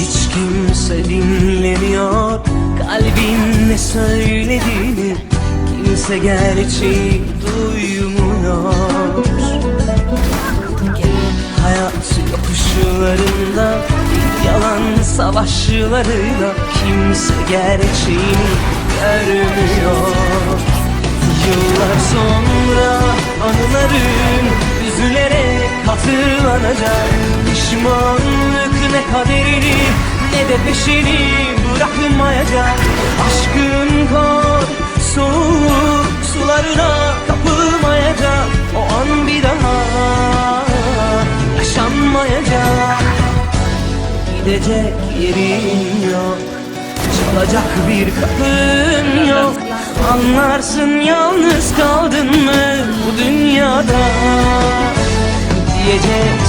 Hiç kimse dinlemiyor Kalbin ne söylediğini. Kimse gerçeği duymuyor. Hayat yokuşlarında Yalan savaşlarıyla Kimse gerçeğini görmüyor. Yıllar sonra anıların üzülerek hatırlanacak de peşini bırakmayacak. Aşkın kor soğuk sularına kapılmayacak. O an bir daha yaşanmayacak. Gidecek yerin yok Çalacak bir kapın yok. Anlarsın yalnız kaldın mı bu dünyada? Diyecek